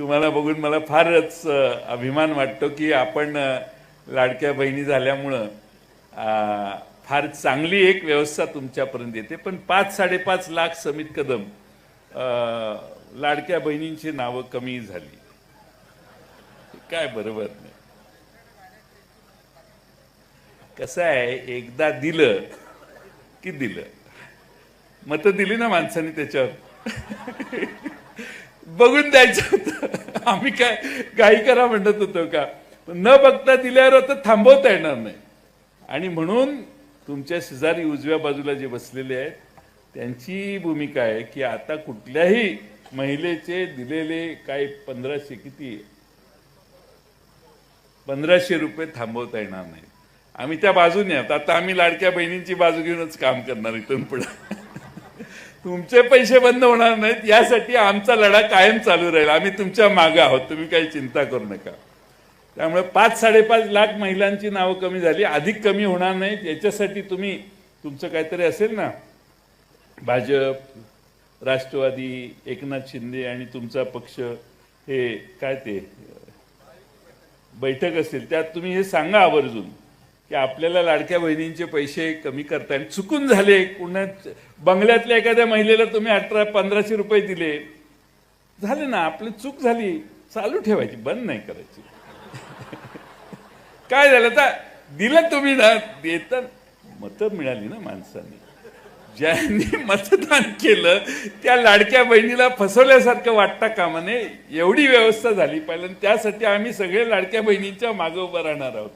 तुम्हाला बघून मला फारच अभिमान वाटतो की आपण लाडक्या बहिणी झाल्यामुळं फार चांगली एक व्यवस्था तुमच्यापर्यंत येते. पण पाच साडेपाच लाख समित कदम लाडक्या बहिणींची नावं कमी झाली. काय बरोबर नाही. कसं आहे एकदा दिलं की दिलं. मतं दिली ना माणसाने त्याच्यावर? बघून द्यायचं आम्ही काय काही करा म्हणत होतो का? न बघता दिल्यावर आता थांबवता येणार नाही. आणि म्हणून तुमच्या शेजारी उजव्या बाजूला जे बसलेले आहेत त्यांची भूमिका आहे की आता कुठल्याही महिलेचे दिलेले काय पंधराशे किती पंधराशे रुपये थांबवता येणार नाही. आम्ही त्या बाजूने आहोत. आता आम्ही लाडक्या बहिणींची बाजू घेऊनच काम करणार इथून पुढे. तुमचे पैसे बंद होणार नाहीत यासाठी आमचा लढा कायम चालू राहील. आम्ही तुमच्या मागे आहोत तुम्ही काही चिंता करू नका. त्यामुळे पाच साडेपाच लाख महिलांची नावं कमी झाली अधिक कमी होणार नाहीत. याच्यासाठी तुम्ही तुमचं काहीतरी असेल ना? भाजप राष्ट्रवादी एकनाथ शिंदे आणि तुमचा पक्ष हे काय ते बैठक असेल त्यात तुम्ही हे सांगा आवर्जून. की आपल्याला लाडक्या बहिणींचे पैसे कमी करता आणि चुकून झाले. पुन्हा बंगल्यातल्या एखाद्या महिलेला तुम्ही अठरा पंधराशे रुपये दिले. झाले ना. आपली चूक झाली. चालू ठेवायची. बंद नाही करायची. काय झालं? तर दिलं तुम्ही ना. देता मतं मिळाली ना माणसांनी. ज्यांनी मतदान केलं त्या लाडक्या बहिणीला फसवल्यासारखं वाटता कामा नये एवढी व्यवस्था झाली पाहिजे. आणि त्यासाठी आम्ही सगळे लाडक्या बहिणींच्या मागे उभं राहणार आहोत.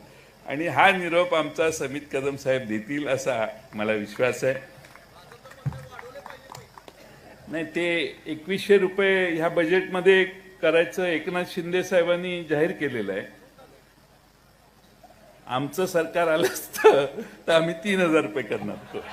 आणि हा निरोप आमचा समित कदम साहेब देतील असा मला विश्वास आहे. नाही ते एकवीसशे रुपये ह्या बजेटमध्ये करायचं एकनाथ शिंदे साहेबांनी जाहीर केलेलं आहे. आमचं सरकार आलं असतं तर आम्ही तीन हजार रुपये करणार होतो.